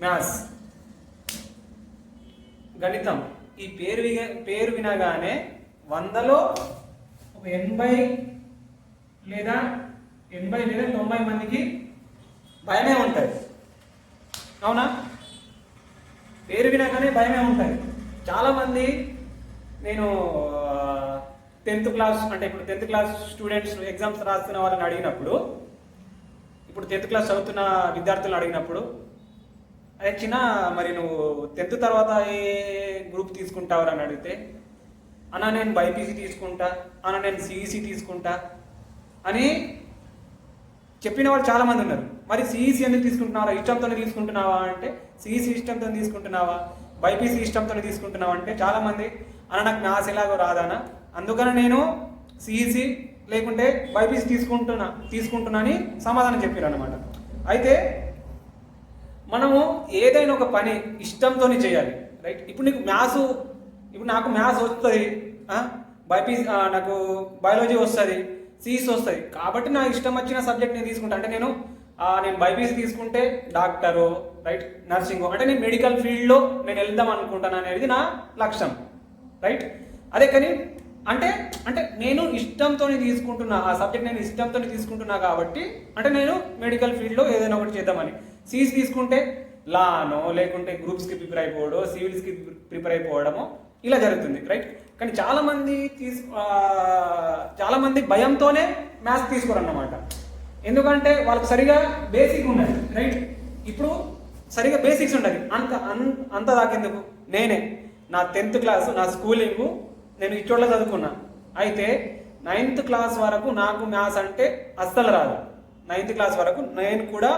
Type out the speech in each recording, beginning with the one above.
Maths. గణితం. ఈ పేరు విగ- పేరు వినగానే వందలో ఒక ఎనభై లేదా ఎనభై లేదా తొంభై మందికి భయమే ఉంటుంది. అవునా? పేరు వినగానే భయమే ఉంటుంది. చాలామంది నేను టెన్త్ క్లాస్ అంటే ఇప్పుడు టెన్త్ క్లాస్ స్టూడెంట్స్ ఎగ్జామ్స్ రాస్తున్న వాళ్ళని అడిగినప్పుడు ఇప్పుడు టెన్త్ క్లాస్ చదువుతున్న విద్యార్థులను అడిగినప్పుడు అదే చిన్న మరి నువ్వు టెన్త్ తర్వాత ఏ గ్రూప్ తీసుకుంటావు అని అడిగితే అన్న నేను బైపీసీ తీసుకుంటా అన్న నేను సిఈసీ తీసుకుంటా అని చెప్పిన వాళ్ళు చాలా మంది ఉన్నారు. మరి సిఈసీ ఎందుకు తీసుకుంటున్నావా ఇష్టంతోనే తీసుకుంటున్నావా? అంటే సిఈసీ ఇష్టంతో తీసుకుంటున్నావా? బైపీసీ ఇష్టంతోనే తీసుకుంటున్నావా? అంటే చాలామంది అన్న నాకు మ్యాథ్స్ ఎలాగో రాదానా అందుకని నేను సిఈసీ లేకుంటే బైపీసీ తీసుకుంటున్నా తీసుకుంటున్నా అని సమాధానం చెప్పారు అనమాట అయితే మనము ఏదైనా ఒక పని ఇష్టంతోనే చేయాలి. రైట్? ఇప్పుడు నీకు మ్యాథ్స్ ఇప్పుడు నాకు మ్యాథ్స్ వస్తుంది. బైపీ నాకు బయాలజీ వస్తుంది సిఈసి వస్తుంది. కాబట్టి నా ఇష్టం వచ్చిన సబ్జెక్ట్ నేను తీసుకుంటా. అంటే నేను నేను బైపీసీ తీసుకుంటే డాక్టరు రైట్? నర్సింగ్. అంటే నేను మెడికల్ ఫీల్డ్లో నేను వెళ్దాం అనుకుంటాను అనేది నా లక్ష్యం. రైట్? అదే కానీ అంటే అంటే నేను ఇష్టంతో తీసుకుంటున్నా ఆ సబ్జెక్ట్ నేను ఇష్టంతో తీసుకుంటున్నా కాబట్టి అంటే నేను మెడికల్ ఫీల్డ్లో ఏదైనా ఒకటి చేద్దామని. సీస్ తీసుకుంటే లానో లేకుంటే గ్రూప్స్కి ప్రిపేర్ అయిపోవడో సివిల్స్కి ప్రిపేర్ అయిపోవడమో ఇలా జరుగుతుంది రైట్ కానీ చాలా మంది తీసు చాలా మంది భయంతోనే మ్యాథ్స్ తీసుకోరన్నమాట. ఎందుకంటే వాళ్ళకి సరిగా బేసిక్ ఉండదు రైట్ ఇప్పుడు సరిగా బేసిక్స్ ఉండదు. అంత అంత దాకెందుకు? నేనే. నా టెన్త్ క్లాస్ నా స్కూలింగ్ నేను ఇచ్చోట్ల చదువుకున్నా. అయితే నైన్త్ క్లాస్ వరకు నాకు మ్యాథ్స్ అంటే అస్సలు రాదు. నైన్త్ క్లాస్ వరకు నేను కూడా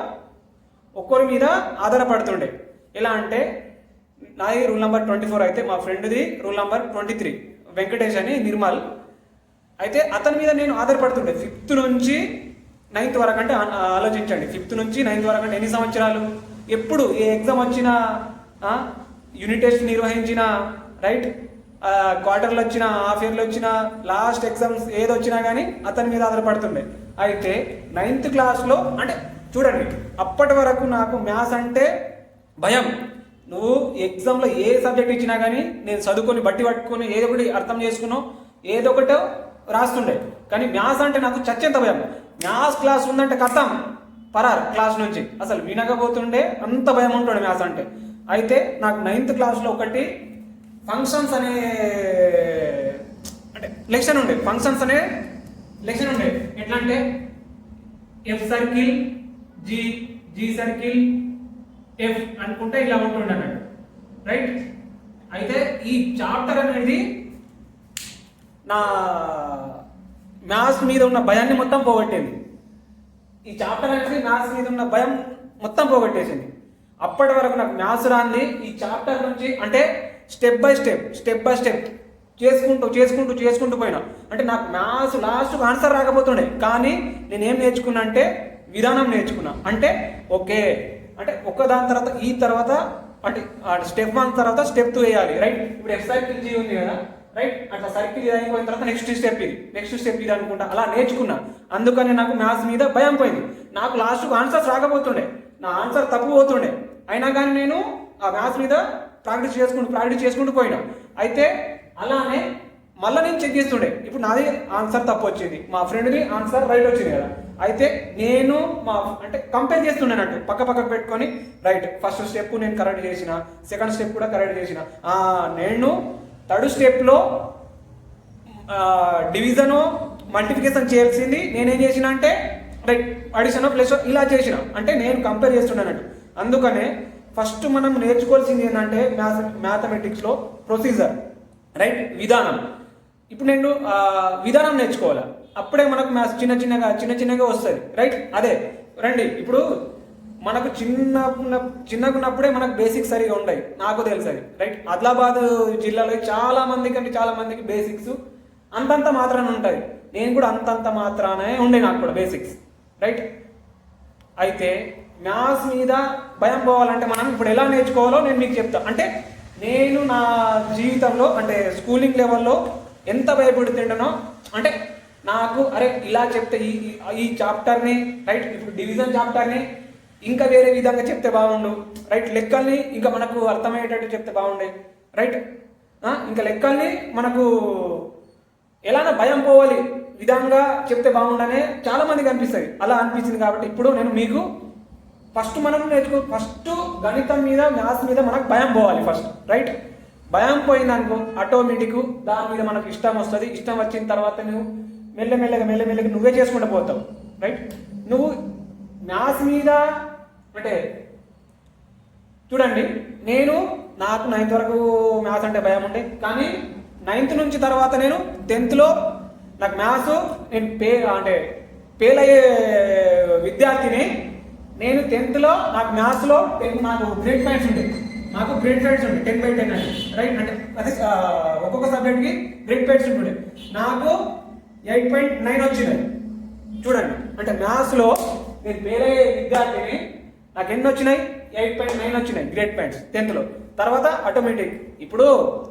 ఒక్కరి మీద ఆధారపడుతుండే. ఎలా అంటే నాది రూల్ నెంబర్ ట్వంటీ ఫోర్ అయితే మా ఫ్రెండ్ది rule number twenty three Venkatesh అని నిర్మల్. అయితే అతని మీద నేను ఆధారపడుతుండే. ఫిఫ్త్ నుంచి నైన్త్ వరకు అంటే ఆ- ఆలోచించండి. ఫిఫ్త్ నుంచి నైన్త్ వరకు అంటే ఎన్ని సంవత్సరాలు? ఎప్పుడు ఏ ఎగ్జామ్ వచ్చినా యూనిట్ టెస్ట్ నిర్వహించిన రైట్? క్వార్టర్లు వచ్చిన హాఫ్ ఇయర్లు వచ్చిన లాస్ట్ ఎగ్జామ్స్ ఏది వచ్చినా కానీ అతని మీద ఆధారపడుతుండే. అయితే నైన్త్ క్లాస్లో అంటే చూడండి అప్పటి వరకు నాకు మ్యాథ్స్ అంటే భయం. నువ్వు ఎగ్జామ్లో ఏ సబ్జెక్ట్ ఇచ్చినా కానీ నేను చదువుకొని బట్టి పట్టుకొని ఏదో ఒకటి అర్థం చేసుకున్నావు ఏదో ఒకటో రాస్తుండే. కానీ మ్యాథ్స్ అంటే నాకు చచ్చేంత భయం. మ్యాథ్స్ క్లాస్ ఉందంటే కథం. పరార్ క్లాస్ నుంచి. అసలు వినకపోతుండే అంత భయం ఉంటుండే మ్యాథ్స్ అంటే. అయితే నాకు నైన్త్ క్లాస్లో ఒకటి ఫంక్షన్స్ అనే అంటే లెక్షన్ ఉండే. ఫంక్షన్స్ అనే లెక్షన్ ఉండే. ఎట్లా అంటే F circle G G circle F అనుకుంటే ఇలా ఉంటుండే అన్నట్టు. రైట్ అయితే ఈ చాప్టర్ అనేది నా మ్యాథ్స్ మీద ఉన్న భయాన్ని మొత్తం పోగొట్టేది ఈ చాప్టర్ అనేది మ్యాథ్స్ మీద ఉన్న భయం మొత్తం పోగొట్టేసింది. అప్పటి వరకు నాకు మ్యాథ్స్ రాంది. ఈ చాప్టర్ నుంచి అంటే step by step step by step చేసుకుంటూ చేసుకుంటూ చేసుకుంటూ పోయినా. అంటే నాకు మ్యాథ్స్ లాస్ట్ ఆన్సర్ రాకపోతుండే. కానీ నేను ఏం నేర్చుకున్నా అంటే విధానం నేర్చుకున్నా. అంటే ఓకే అంటే ఒక దాని తర్వాత ఈ తర్వాత అంటే స్టెప్ వన్ తర్వాత స్టెప్ టూ వేయాలి రైట్? ఇప్పుడు ఎఫ్ సర్కిల్ జీ ఉంది కదా రైట్? అట్లా సర్కిల్ ఇది అయిపోయిన తర్వాత నెక్స్ట్ స్టెప్ ఇది నెక్స్ట్ స్టెప్ ఇది అనుకుంటా. అలా నేర్చుకున్నా. అందుకని నాకు మ్యాథ్స్ మీద భయం పోయింది. నాకు లాస్ట్కు ఆన్సర్స్ రాకపోతుండే. నా ఆన్సర్ తప్పు పోతుండే అయినా కానీ నేను ఆ మ్యాథ్స్ మీద ప్రాక్టీస్ చేసుకుంటూ ప్రాక్టీస్ చేసుకుంటూ పోయినా. అయితే అలానే మళ్ళీ నేను చెక్ చేస్తుండే. ఇప్పుడు నాది ఆన్సర్ తప్పు వచ్చింది. మా ఫ్రెండ్ది ఆన్సర్ రైట్ వచ్చింది కదా. అయితే నేను మా అంటే కంపేర్ చేస్తుండేనట్టు పక్క పక్కకు పెట్టుకొని రైట్ ఫస్ట్ స్టెప్ నేను కరెక్ట్ చేసిన సెకండ్ స్టెప్ కూడా కరెక్ట్ చేసిన. నేను థర్డ్ స్టెప్లో డివిజను మల్టిఫికేషన్ చేయాల్సింది నేనేం చేసిన అంటే రైట్ అడిషన్ ప్లస్ ఇలా చేసిన. అంటే నేను కంపేర్ చేస్తున్నానట్టు అందుకనే ఫస్ట్ మనం నేర్చుకోవాల్సింది ఏంటంటే మ్యాథ మ్యాథమెటిక్స్లో ప్రొసీజర్ రైట్ విధానం. ఇప్పుడు నేను విధానం నేర్చుకోవాలా? అప్పుడే మనకు మ్యాథ్స్ చిన్న చిన్నగా చిన్న చిన్నగా వస్తుంది. రైట్ అదే. రండి. ఇప్పుడు మనకు చిన్న చిన్నకున్నప్పుడే మనకు బేసిక్స్ సరిగా ఉంటాయి నాకు తెలుసు అది. రైట్ ఆదిలాబాద్ జిల్లాలో చాలా మంది కంటే చాలా మందికి బేసిక్స్ అంతంత మాత్రాన ఉంటాయి. నేను కూడా అంతంత మాత్రానే ఉండే నాకు కూడా బేసిక్స్ రైట్ అయితే మ్యాథ్స్ మీద భయం పోవాలంటే మనం ఇప్పుడు ఎలా నేర్చుకోవాలో నేను మీకు చెప్తా. అంటే నేను నా జీవితంలో అంటే స్కూలింగ్ లెవెల్లో ఎంత భయపడుతుంటానో అంటే నాకు అరే ఇలా చెప్తే ఈ ఈ- చాప్టర్ని రైట్ ఇప్పుడు డివిజన్ చాప్టర్ని ఇంకా వేరే విధంగా చెప్తే బాగుండు. రైట్ లెక్కల్ని ఇంకా మనకు అర్థమయ్యేటట్టు చెప్తే బాగుండే. రైట్ ఇంకా లెక్కల్ని మనకు ఎలానో భయం పోవాలి విధంగా చెప్తే బాగుండనే చాలామందికి అనిపిస్తుంది. అలా అనిపించింది కాబట్టి ఇప్పుడు నేను మీకు ఫస్ట్ మనం నేర్చుకో ఫస్ట్ గణితం మీద మ్యాథ్స్ మీద మనకు భయం పోవాలి ఫస్ట్. రైట్ భయం పోయిందనుకో ఆటోమేటిక్ దాని మీద మనకు ఇష్టం వస్తుంది. ఇష్టం వచ్చిన తర్వాత నువ్వు మెల్లమెల్లగా మెల్లమెల్లగా నువ్వే చేసుకుంటూ పోతావు రైట్ నువ్వు మ్యాథ్స్ మీద అంటే చూడండి నేను నాకు నైన్త్ వరకు మ్యాథ్స్ అంటే భయం ఉండే కానీ నైన్త్ నుంచి తర్వాత నేను టెన్త్లో నాకు మ్యాథ్స్ నేను పే అంటే ఫెయిల్ అయ్యే విద్యార్థిని నేను టెన్త్లో నాకు మ్యాథ్స్లో టెన్త్ నాకు గ్రేడ్ పాయింట్స్ ఉండే నాకు గ్రేడ్ పాయింట్స్ ఉండే టెన్ బై టెన్ అంటే రైట్ అంటే అదే ఒక్కొక్క సబ్జెక్ట్కి గ్రేడ్ పాయింట్స్ ఉండే. నాకు ఎయిట్ పాయింట్ నైన్ వచ్చినాయి. చూడండి. అంటే మ్యాథ్స్లో నేను వేరే విద్యార్థిని నాకు ఎన్ని వచ్చినాయి? ఎయిట్ పాయింట్ నైన్ వచ్చినాయి గ్రేట్ పాయింట్స్ టెన్త్లో తర్వాత ఆటోమేటిక్ ఇప్పుడు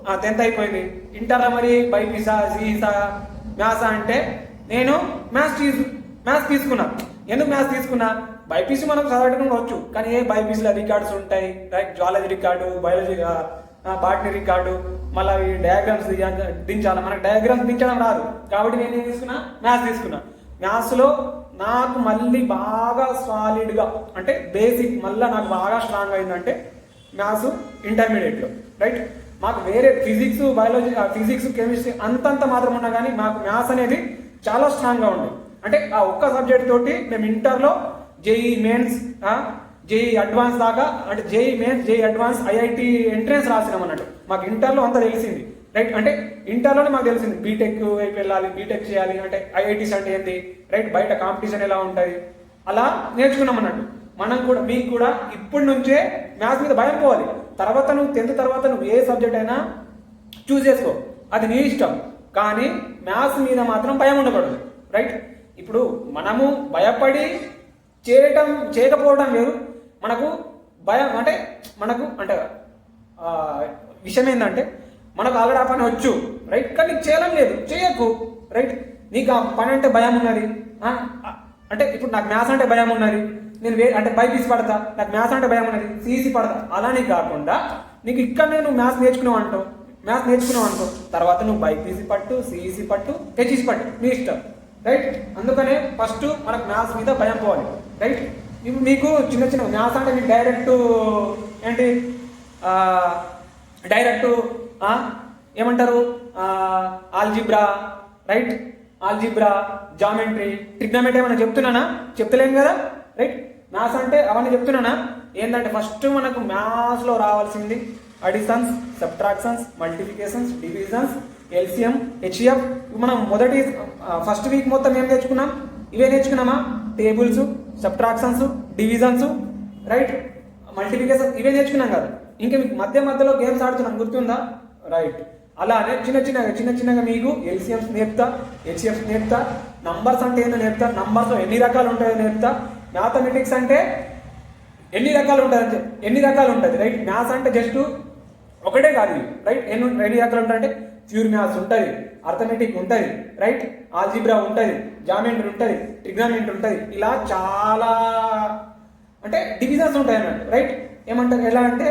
ఆ టెన్త్ అయిపోయింది. ఇంటరా మరి? బైపీసా సీసా మ్యాథ్సా అంటే నేను మ్యాథ్స్ తీసు మ్యాథ్స్ తీసుకున్నా. ఎందుకు మ్యాథ్స్ తీసుకున్నా? బైపీసీ మనం చదవటం వచ్చు. కానీ ఏ బైపీసీలో రికార్డ్స్ ఉంటాయి? Like zoology record biology botany record మళ్ళీ ఈ డయాగ్రామ్స్ దించాలి. మనకు డయాగ్రామ్స్ దించడం రాదు. కాబట్టి నేను ఏం తీసుకున్నా? మ్యాథ్స్ తీసుకున్నా. మ్యాథ్స్లో నాకు మళ్ళీ బాగా సాలిడ్గా అంటే బేసిక్ మళ్ళీ నాకు బాగా స్ట్రాంగ్ అయిందంటే మ్యాథ్స్ ఇంటర్మీడియట్లో రైట్ మాకు వేరే ఫిజిక్స్ బయాలజీ ఫిజిక్స్ కెమిస్ట్రీ అంతంత మాత్రం ఉన్నా కానీ మాకు మ్యాథ్స్ అనేది చాలా స్ట్రాంగ్గా ఉంది అంటే ఆ ఒక్క సబ్జెక్ట్ తోటి మేము ఇంటర్లో జేఈ మెయిన్స్ జేఈ అడ్వాన్స్ దాకా అంటే JEE mains JEE advance IIT entrance రాసినాం అన్నట్టు. మాకు ఇంటర్లో అంతా తెలిసింది. రైట్ అంటే ఇంటర్లోనే మాకు తెలిసింది. బీటెక్ వైపు వెళ్ళాలి బీటెక్ చేయాలి అంటే ఐఐటీస్ అంటే ఏంటి రైట్ బయట కాంపిటీషన్ ఎలా ఉంటుంది? అలా నేర్చుకున్నాం అన్నట్టు. మనం కూడా మీకు కూడా ఇప్పటి నుంచే మ్యాథ్స్ మీద భయం పోవాలి. తర్వాత నువ్వు టెన్త్ తర్వాత నువ్వు ఏ సబ్జెక్ట్ అయినా చూస్ చేసుకో. అది నీ ఇష్టం. కానీ మ్యాథ్స్ మీద మాత్రం భయం ఉండకూడదు. రైట్ ఇప్పుడు మనము భయపడి చేయటం చేయకపోవడం వేరు. మనకు భయం అంటే మనకు అంటే విషయం ఏంటంటే మనకు ఆల్రెడీ ఆ పని వచ్చు రైట్ కానీ నీకు చేయడం లేదు. చేయకు రైట్ నీకు ఆ పని అంటే భయం ఉన్నది. అంటే ఇప్పుడు నాకు మ్యాథ్స్ అంటే భయం ఉన్నది. నేను వే అంటే బైపీసీ పడతా. నాకు మ్యాథ్స్ అంటే భయం ఉన్నది. సిఈసీ పడతా. అలానే కాకుండా నీకు ఇక్కడనే నువ్వు మ్యాథ్స్ నేర్చుకున్నావు అంటావు మ్యాథ్స్ నేర్చుకున్నావు అంటావు తర్వాత నువ్వు బైపీసీ పట్టు సీఈసీ పట్టు హెచ్ఈసీ పట్టు నీ ఇష్టం రైట్ అందుకనే ఫస్ట్ మనకు మ్యాథ్స్ మీద భయం పోవాలి రైట్ ఇప్పుడు మీకు చిన్న చిన్న మ్యాథ్స్ అంటే మీకు డైరెక్ట్ ఏంటి? డైరెక్ట్ ఏమంటారు? Algebra right algebra geometry trigonometry ఏమైనా చెప్తున్నానా? చెప్తలేం కదా? రైట్ మ్యాథ్స్ అంటే అవన్నీ చెప్తున్నానా? ఏంటంటే ఫస్ట్ మనకు మ్యాథ్స్లో రావాల్సింది additions subtractions multiplications divisions LCM HF మనం మొదటి ఫస్ట్ వీక్ మొత్తం ఏం నేర్చుకున్నాం? ఇవే నేర్చుకున్నామా? Tables subtractions divisions right multiplication ఇవే నేర్చుకున్నాం కదా. ఇంకా మీకు మధ్య మధ్యలో గేమ్స్ ఆడుతున్నాం గుర్తుందా? రైట్ అలానే చిన్న చిన్నగా చిన్న చిన్నగా మీకు ఎల్సిఎంస్ నేర్పుతా హెచ్ఎఫ్స్ నేర్పుతా నంబర్స్ అంటే ఏందో నేర్పుతా నంబర్స్లో ఎన్ని రకాలు ఉంటాయో నేర్పుతా. మ్యాథమెటిక్స్ అంటే ఎన్ని రకాలు ఉంటుంది ఎన్ని రకాలు ఉంటుంది రైట్ మ్యాథ్స్ అంటే జస్ట్ ఒకటే కాదు రైట్ ఎన్ని ఎన్ని రకాలు ఉంటాయంటే ప్యూర్ మ్యాథ్స్ ఉంటుంది అర్థమెటిక్ ఉంటుంది రైట్ ఆల్జిబ్రా ఉంటుంది జామెంట్రీ ఉంటుంది ట్రిగ్నామెంట్రీ ఉంటుంది ఇలా చాలా అంటే డివిజన్స్ ఉంటాయి అన్నట్టు రైట్ ఏమంటారు ఎలా అంటే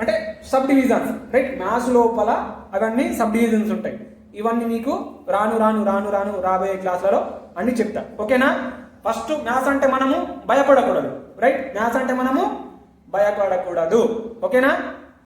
అంటే సబ్ డివిజన్స్ రైట్ మ్యాథ్స్ లోపల అవన్నీ సబ్ డివిజన్స్ ఉంటాయి. ఇవన్నీ మీకు రాను రాను రాను రాను రాబోయే క్లాసులలో అన్ని చెప్తా. ఓకేనా? ఫస్ట్ మ్యాథ్స్ అంటే మనము భయపడకూడదు రైట్ మ్యాథ్స్ అంటే మనము భయపడకూడదు. ఓకేనా?